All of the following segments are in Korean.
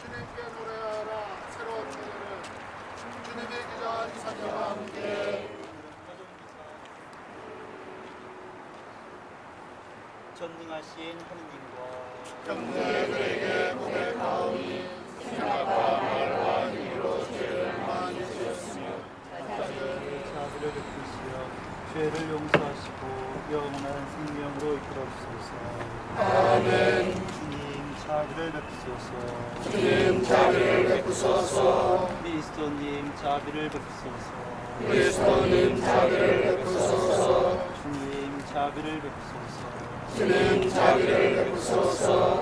주님께 노래하라. 새로운 노래를 주님의 기자 이사님과 함께. 전능하신 하느님과 경제들에게 고백하오니 생각과 말과 힘으로 죄를 많이 지었으며. 자비를 베푸시어 죄를 용서하시고 영원한 생명으로 이끌어 주소서. 아멘 주님 자비를 베푸소서. 주님 자비를 베푸소서 그리스도님 자비를 베푸소서. 그리스도님 자비를 베푸소서 주님 자비를 베푸소서. 주님 자비를 베푸소서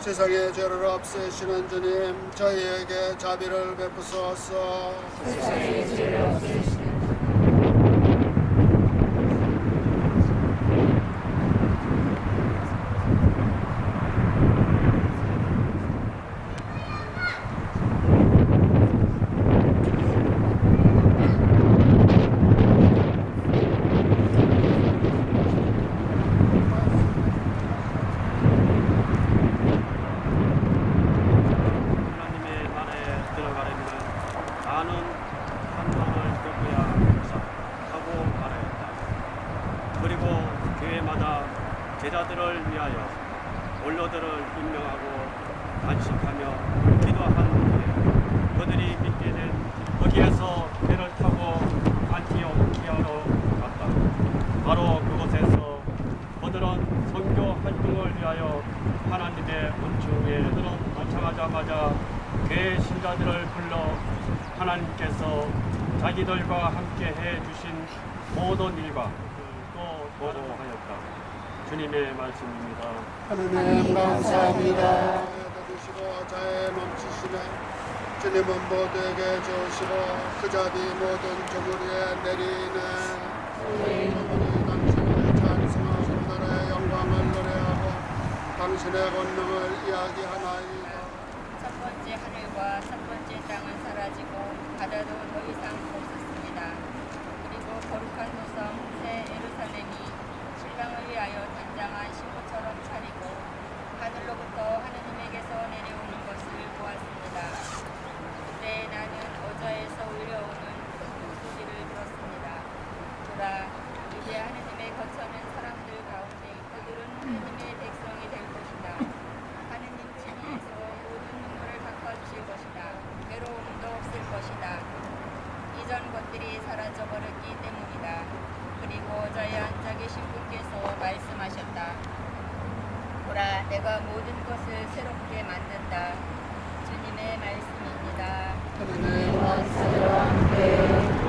세상의 죄를 없애시는 주님 저희에게 자비를 베푸소서. 하나님의 나라에 들어가려면 많은 환경을 겪어야 하고 말아야 한다. 그리고 교회마다 제자들을 위하여 원로들을 임명하고 단식하며 기도한 후에 그들이 믿게 된 거기에서 배를 타고 안티오키아로 갔다. 바로 그곳에서 그들은 선교 활동을 위하여 하나님의 은총에 그들은 도착하자마자 교회 신자들을 불러 하나님께서 자기들과 함께 해 주신 모든 일과 또 보고하였다. 주님의 말씀입니다. 하느님 감사합니다 주시고 자에 멈추시네 주님은 모두에게 주시고 그 자비 모든 조물에 내리네 조물이 당신의 찬송하신 나라의 영광을 노래하고 당신의 권능을 이야기하나이다 첫 번째 하늘과 첫 번째 땅은 사라지고 바다도 더 이상 없었습니다. 그리고 거룩한 도성 새 예루살렘이 신랑을 위하여 단장한 신부처럼 차리고 하늘로부터 하느님에게서 내려오는 것을 보았습니다. 그때 나는 어저에서 울려오는 큰 목소리를 들었습니다. 보라, 이제 하느님의 거처는 사람들 가운데 그들은 하느님의 백성이 될 것이다. 하느님 진리에서 모든 눈물을 닦아주실 것이다. 괴로움도 없을 것이다. 이전 것들이 사라져 버렸기 때문이다. 그리고 저희 앉아 계신 분께서 말씀하셨다. 보라, 내가 모든 것을 새롭게 만든다. 주님의 말씀입니다. 하느님 감사합니다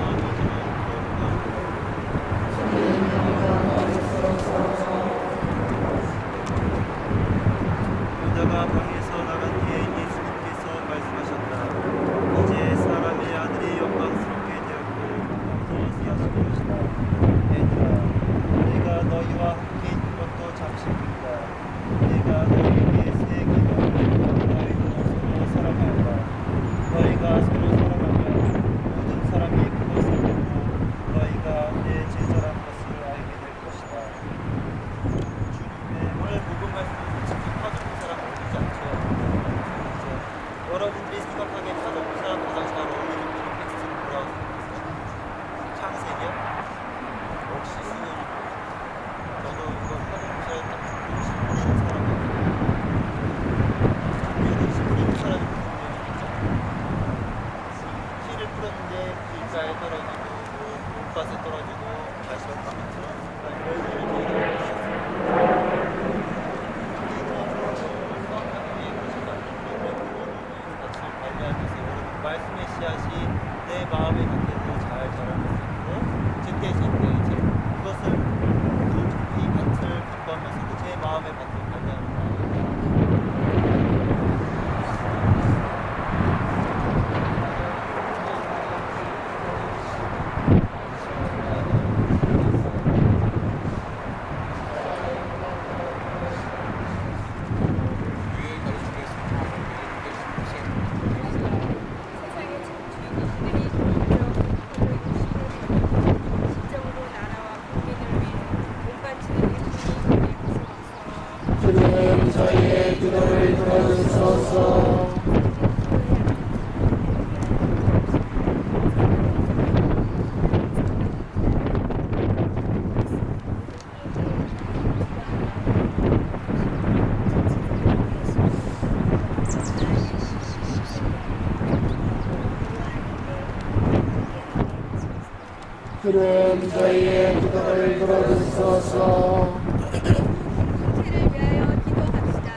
주님 저희의 기도를 들어주소서 공동체를 위하여 기도합시다.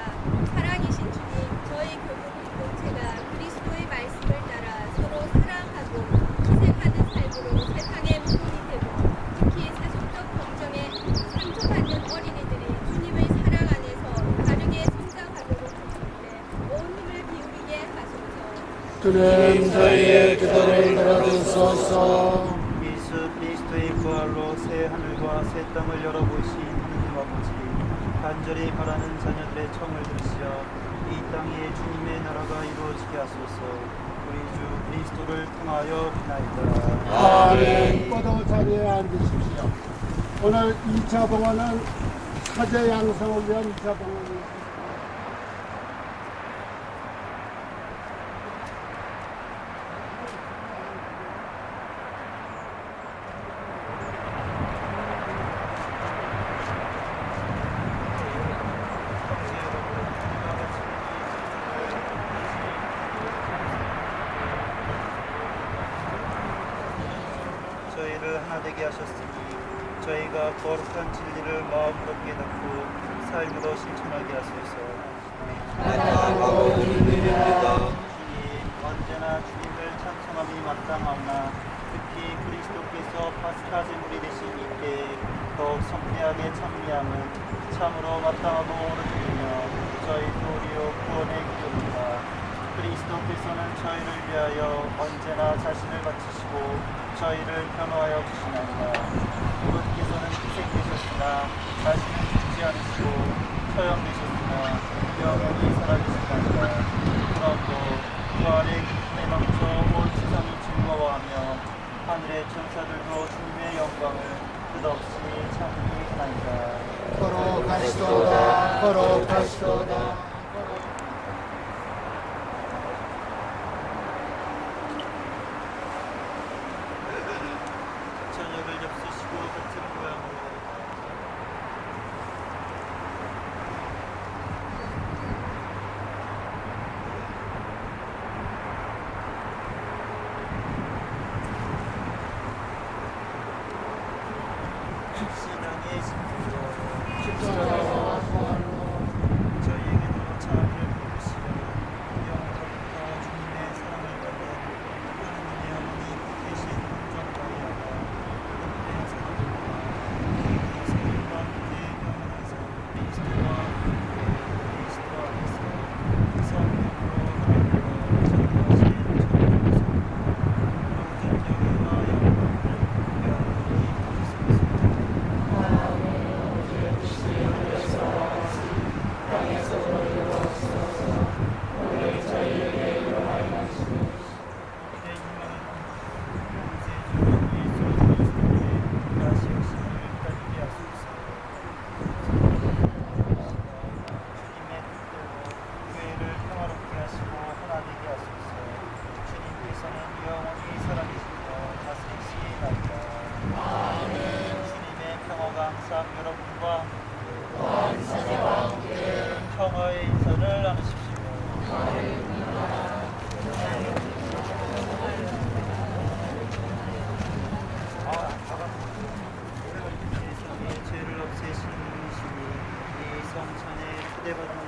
살아계신 주님, 저희 교국 공동체가 그리스도의 말씀을 따라 서로 사랑하고 희생하는 삶으로 세상의 문이 되고 특히 세속적 경쟁에 상처받는 어린이들이 주님의 사랑 안에서 바르게 성장하도록 주님께 온 힘을 기울이게 하소서. 주님 저희의 기도를 들어주소서 예수 그리스도의 부활로 새 하늘과 새 땅을 열어보신 하느님 아버지 간절히 바라는 자녀들의 청을 들으시어 이 땅에 주님의 나라가 이루어지게 하소서. 우리 주 그리스도를 통하여 비나이다. 아멘. 뻗어 자리에 앉으십시오. 오늘 2차 봉헌은 사제 양성을 위한 2차 봉헌입니다 저희를 하나 되게 하셨으니 저희가 거룩한 진리를 마음으로 깨닫고 삶으로 실천하게 하소서. 주님 언제나 주님을 찬송함이 마땅하나 특히 그리스도께서 파스카 제물이 되신 이때 더욱 성대하게 찬미함은 참으로 마땅하고 옳으니며 저희 도리오 구원의 기도입니다. 그리스도께서는 저희를 위하여 언제나 자신을 바치시고 저희를 변호하여 주시나이다. 그분께서는 희생되셨으나 자신은 죽지 않으시고 처형되셨으나 영원히 살아계시나이다. 그러므로 부활의 기쁨에 넘쳐 온 세상이 즐거워하며 하늘의 천사들도 주님의 영광을 끝없이 찬미하나이다. 거룩하시도다 거룩하시도다 저는 영원히 살아계시며 다스리시나이다. 주님의 평화가 항상 여러분과 함께 평화의 인사를 나누십시오. 아, 대박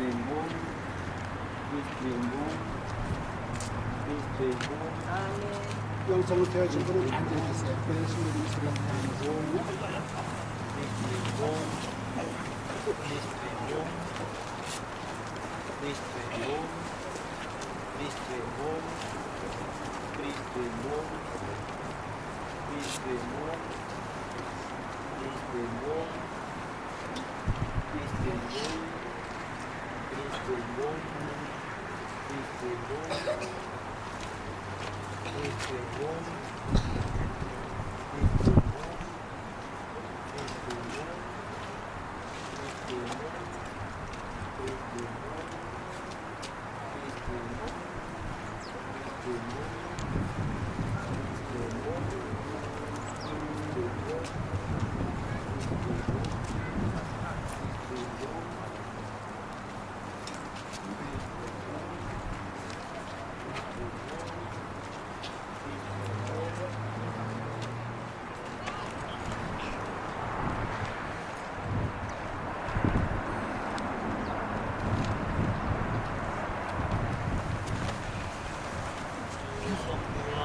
Tremou, tremou, tremou. 영성을 되어진 분은 안 되셨어요. 그래서 신부님 소리가 나고 Cristo é bom, Cristo é bom, Thank you. Yeah.